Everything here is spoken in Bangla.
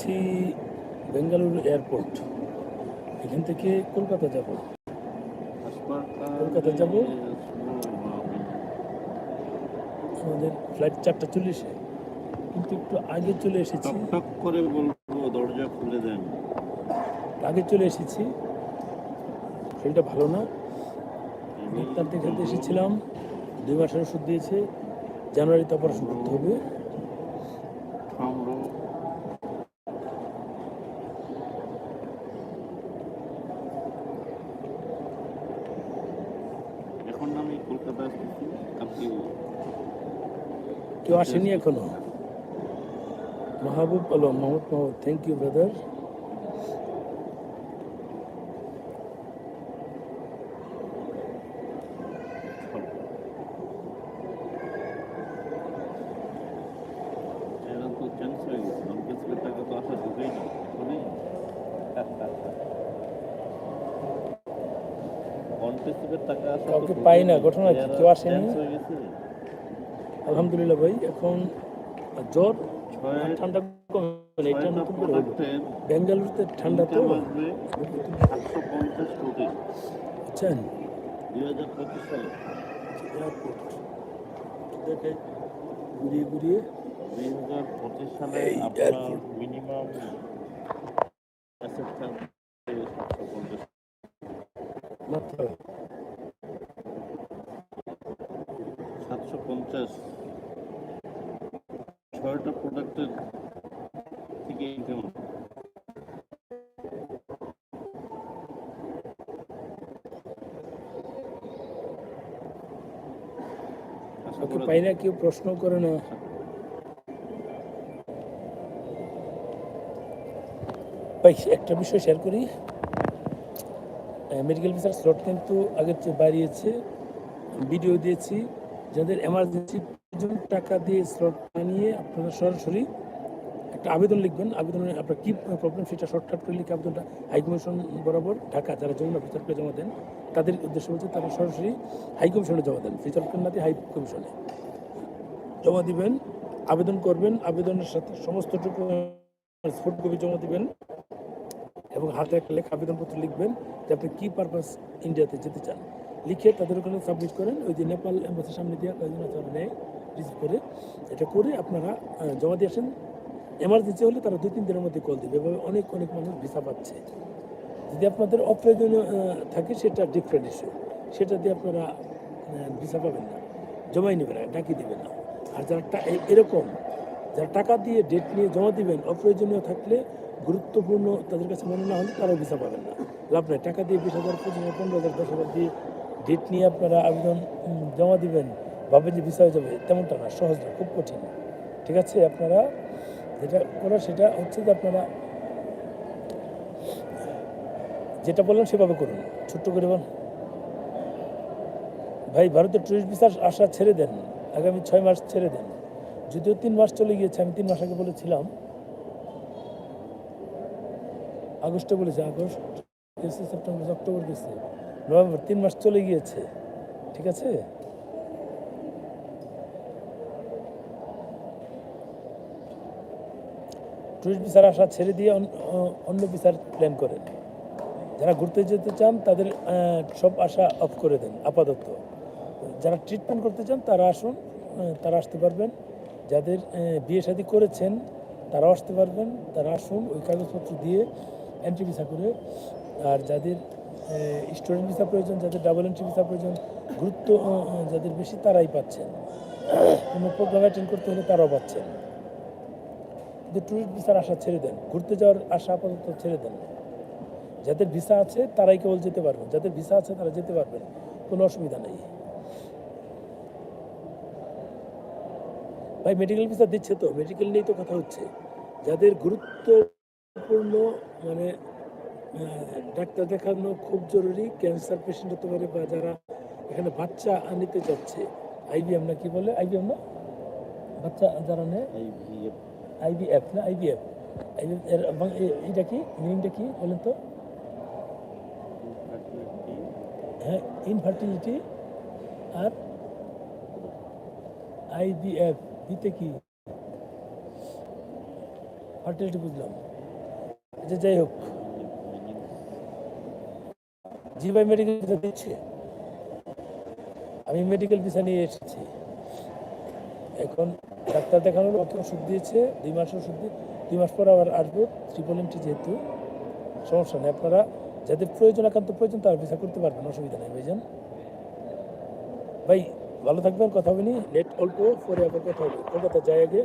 আছি বেঙ্গালুরু এয়ারপোর্ট। এখান থেকে কলকাতা যাব। কলকাতা যাব। আমাদের ফ্লাইট চারটা চল্লিশে। কিন্তু একটু আগে চলে এসেছি। করে বলব দরজা খুলে দেন। আগে চলে এসেছি। শরীরটা ভালো না। ডাক্তার দেখাতে এসেছিলাম। দুই মাসের ওষুধ দিয়েছে। জানুয়ারিতে অপারেশন করতে হবে আমরা এখন আমি কলকাতা আসতেছি আপনি কেউ আসেনি এখনও Mahbub Alam Mohammad Mohammad thank you brother কাউকে পাই না। ঘটনা কি? কেউ আসেনি? আলহামদুলিল্লাহ ভাই এখন জ্বর ঠান্ডা কমে এটা করে হলো। বেঙ্গালুরুতে ঠান্ডা তো। বুঝছেন ঘুরিয়ে ঘুরিয়ে। সালে আপনার মিনিমাম সাতশো পঞ্চাশ। ছয়টা প্রোডাক্টের থেকে ইনকাম ওকে পাই না কেউ প্রশ্ন করে না। ভাই একটা বিষয় শেয়ার করি। মেডিকেল ভিসার স্লট কিন্তু আগের চেয়ে বাড়িয়েছে। ভিডিও দিয়েছি। যাদের এমার্জেন্সি প্রয়োজন টাকা দিয়ে স্লট বানিয়ে আপনারা সরাসরি একটা আবেদন লিখবেন। আবেদনে আপনার কী প্রবলেম সেটা শর্টকাট করে লিখে আবেদনটা হাই কমিশন বরাবর ঢাকা যারা যমুনা ফিচার করে জমা দেন, তাদের উদ্দেশ্য হচ্ছে তারা সরাসরি হাই কমিশনে জমা দেন। ফিচার করে না হাই কমিশনে জমা দিবেন, আবেদন করবেন, আবেদনের সাথে সমস্তটুকু কপি জমা দিবেন এবং হাতে একটা লেখা আবেদনপত্র লিখবেন যে আপনি কী পারপাস ইন্ডিয়াতে যেতে চান। লিখে তাদের ওখানে সাবমিট করেন। ওই যে নেপাল এম্বাসির সামনে দিয়ে কয়েকজন নেয়। রিসিভ করে এটা করে আপনারা জমা দিয়ে আসেন। এমার্জেন্সি হলে তারা দুই তিন দিনের মধ্যে কল দেবে। এভাবে অনেক অনেক মানুষ ভিসা পাচ্ছে। যদি আপনাদের অপ্রয়োজনীয় থাকে সেটা ডিফারেন্ট ইস্যু সেটা দিয়ে আপনারা ভিসা পাবেন না। জমাই নেবেন না ডাকি দেবেন না। আর যারা এরকম, যারা টাকা দিয়ে ডেট নিয়ে জমা দিবেন, অপ্রয়োজনীয় থাকলে গুরুত্বপূর্ণ তাদের কাছে মনে না হলে তারাও ভিসা পাবেন না। লাভ নাই। টাকা দিয়ে বিশ হাজার, পঁচিশ হাজার, পনেরো হাজার, দশ হাজার দিয়ে ডেট নিয়ে আপনারা আবেদন জমা দিবেন। ভাবেন যে ভিসা হয়ে যাবে, তেমনটা না, সহজ না, খুব কঠিন ঠিক আছে, আপনারা যেটা করার সেটা হচ্ছে যে আপনারা যেটা বললাম সেভাবে করুন, ছোট্ট করে বলুন। ভাই ভারতের টুরিস্ট ভিসা আসা ছেড়ে দেন, আগামী ছয় মাস ছেড়ে দেন। যদিও তিন মাস চলে গিয়েছে, আমি তিন মাস আগে বলেছিলাম। আগস্টে বলেছি, আগস্ট সেপ্টেম্বর, অক্টোবর গেছে। নভেম্বর, তিন মাস চলে গিয়েছে। ঠিক আছে? টুরিস্ট ভিসার আসা ছেড়ে দিয়ে অন্য ভিসার প্ল্যান করেন যারা ঘুরতে যেতে চান, তাদের সব আশা অফ করে দেন, আপাতত। যারা ট্রিটমেন্ট করতে চান, তারা আসুন তারা আসতে পারবেন। যাদের বিয়ে শাদী করেছেন তারাও আসতে পারবেন, তারা আসুন ওই কাগজপত্র দিয়ে এন্ট্রি ভিসা করে। আর যাদের স্টুডেন্ট ভিসা প্রয়োজন, যাদের ডাবল এন্ট্রি ভিসা প্রয়োজন, গুরুত্ব যাদের বেশি, তারাই পাচ্ছেন। কোনো প্রোগ্রাম অ্যাটেন্ড করতে হলে তারাও পাচ্ছেন। কিন্তু ট্যুরিস্ট ভিসার আশা ছেড়ে দেন, ঘুরতে যাওয়ার আশা আপাতত ছেড়ে দেন যাদের ভিসা আছে, তারাই কেবল যেতে পারবেন যাদের ভিসা আছে, তারা যেতে পারবেন কোনো অসুবিধা নেই। ভাই মেডিকেল ভিসা দিচ্ছে তো? মেডিকেল নিয়েই তো কথা হচ্ছে। যাদের গুরুত্বপূর্ণ মানে ডাক্তার দেখানো খুব জরুরি। ক্যান্সার পেশেন্ট হতে পারে বা যারা এখানে বাচ্চা আনিতে যাচ্ছে। আইবিএম না কি বলে? আইবিএম না? বাচ্চা যারা নেয়? আইবিএফ না আইবিএফ এর বাং- এ- এইটা কি? মিনিংটা কি বলেন তো? হ্যাঁ ইনফার্টিলিটি আর আইবিএফ দিতে কি? ফার্টিলিটি বুঝলাম। যে যাই হোক। জি ভাই মেডিকেল দিচ্ছে। আমি মেডিকেল ভিসা নিয়ে এসেছি। এখন ডাক্তার দেখানোর অত ওষুধ দিয়েছে, দুই মাস ওষুধ দিয়ে, দুই মাস পর আবার আসব ট্রিপল এমটি যেহেতু। সমস্যা নেই, আপনারা যাদের প্রয়োজন, একান্ত প্রয়োজন, তারা ভিসা করতে পারবেন, অসুবিধা নেই, ভাইজান। ভাই, ভালো থাকবেন, কথা বলি নেট অল্প, পরে আবার কথা হবে। কলকাতা যাই আগে।